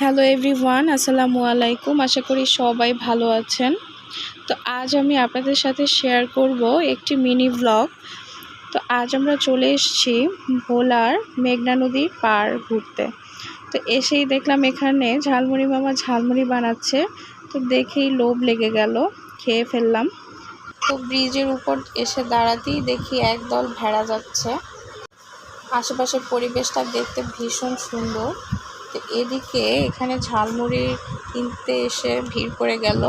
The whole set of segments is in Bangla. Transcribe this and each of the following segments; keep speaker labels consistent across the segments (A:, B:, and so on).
A: হ্যালো এভরিওয়ান আসসালামু আলাইকুম আশা করি সবাই ভালো আছেন। তো আজ আমি আপনাদের সাথে শেয়ার করব একটি মিনি ব্লগ তো আজ আমরা চলে এসেছি ভোলার মেঘনা নদীর পার ঘুরতে। তো এসেই দেখলাম এখানে ঝালমুড়ি মামা ঝালমুড়ি বানাচ্ছে। তো দেখেই লোভ লেগে গেল। খেয়ে ফেললাম। তো ব্রিজের উপর এসে দাঁড়াতেই দেখি একদল ভেড়া যাচ্ছে। আশেপাশের পরিবেশটা দেখতে ভীষণ সুন্দর। তো এদিকে এখানে ঝালমুড়ি কিনতে এসে ভিড় করে গেল।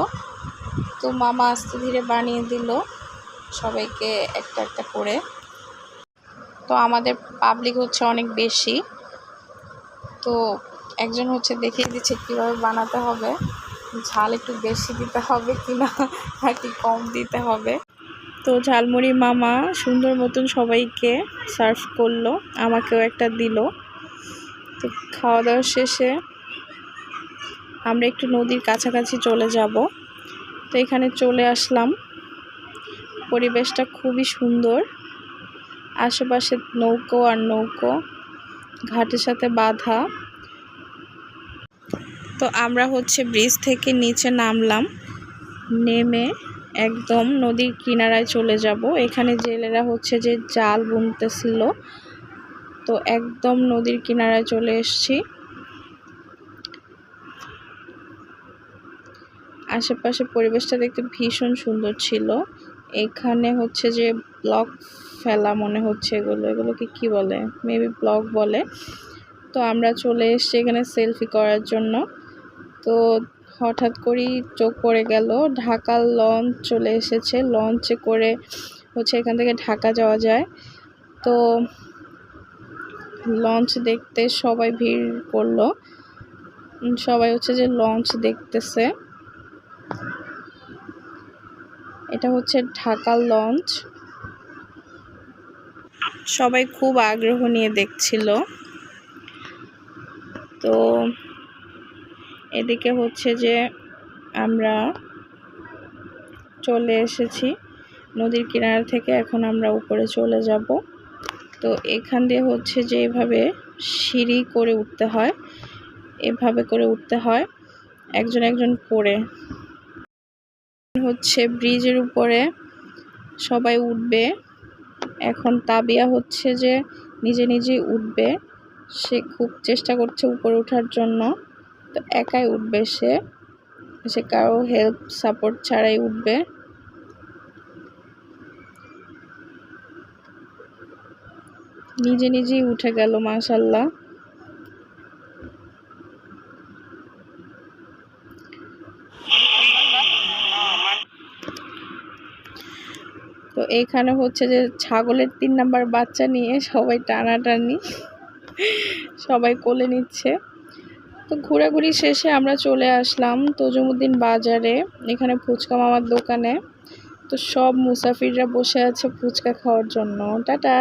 A: তো মামা আস্তে ধীরে বানিয়ে দিল সবাইকে একটা একটা করে। তো আমাদের পাবলিক হচ্ছে অনেক বেশি। তো একজন হচ্ছে দেখিয়ে দিচ্ছে কীভাবে বানাতে হবে। ঝাল একটু বেশি দিতে হবে কি না নাকি কম দিতে হবে। তো ঝালমুড়ি মামা সুন্দর মতন সবাইকে সার্ভ করল, আমাকেও একটা দিল। তো খাওয়া দাওয়া শেষে আমরা একটু নদীর কাছাকাছি চলে যাব। তো এখানে চলে আসলাম। পরিবেশটা খুবই সুন্দর। আশেপাশে নৌকো আর নৌকো, ঘাটের সাথে বাঁধা। তো আমরা হচ্ছে ব্রিজ থেকে নিচে নামলাম। নেমে একদম নদীর কিনারায় চলে যাব। এখানে জেলেরা হচ্ছে যে জাল বুনতেছিল। তো একদম নদীর কিনারায় চলে এসছি। আশেপাশে পরিবেশটা দেখতে ভীষণ সুন্দর ছিল। এখানে হচ্ছে যে ব্লক ফেলা মনে হচ্ছে এগুলো। এগুলোকে কি বলে? মেবি ব্লক বলে। তো আমরা চলে এসছি এখানে সেলফি করার জন্য। তো হঠাৎ করেই চোখ পড়ে গেল। ঢাকার লঞ্চ চলে এসেছে। লঞ্চে করে হচ্ছে এখান থেকে ঢাকা যাওয়া যায়। তো লঞ্চ দেখতে সবাই ভিড় করল। সবাই হচ্ছে যে লঞ্চ দেখতেছে। এটা হচ্ছে ঢাকার লঞ্চ সবাই খুব আগ্রহ নিয়ে দেখছিল। তো এদিকে হচ্ছে যে আমরা চলে এসেছি। নদীর কিনারা থেকে এখন আমরা উপরে চলে যাব। তো এখান দিয়ে হচ্ছে যে এভাবে সিঁড়ি করে উঠতে হয়। এভাবে করে উঠতে হয়, একজন একজন করে। হচ্ছে ব্রিজের উপরে সবাই উঠবে। এখন তাবিয়া হচ্ছে যে নিজে নিজেই উঠবে। সে খুব চেষ্টা করছে উপরে ওঠার জন্য। তো একাই উঠবে সে। সে কারও হেল্প সাপোর্ট ছাড়াই উঠবে। নিজে নিজেই উঠে গেল মাশাল্লাহ তো এইখানে হচ্ছে যে ছাগলের তিন নাম্বার বাচ্চা নিয়ে সবাই টানাটানি, সবাই কোলে নিচ্ছে। তো ঘোরাঘুরি শেষে আমরা চলে আসলাম তজুমুদ্দিন বাজারে, এখানে ফুচকা মামার দোকানে। তো সব মুসাফিররা বসে আছে ফুচকা খাওয়ার জন্য। টাটা!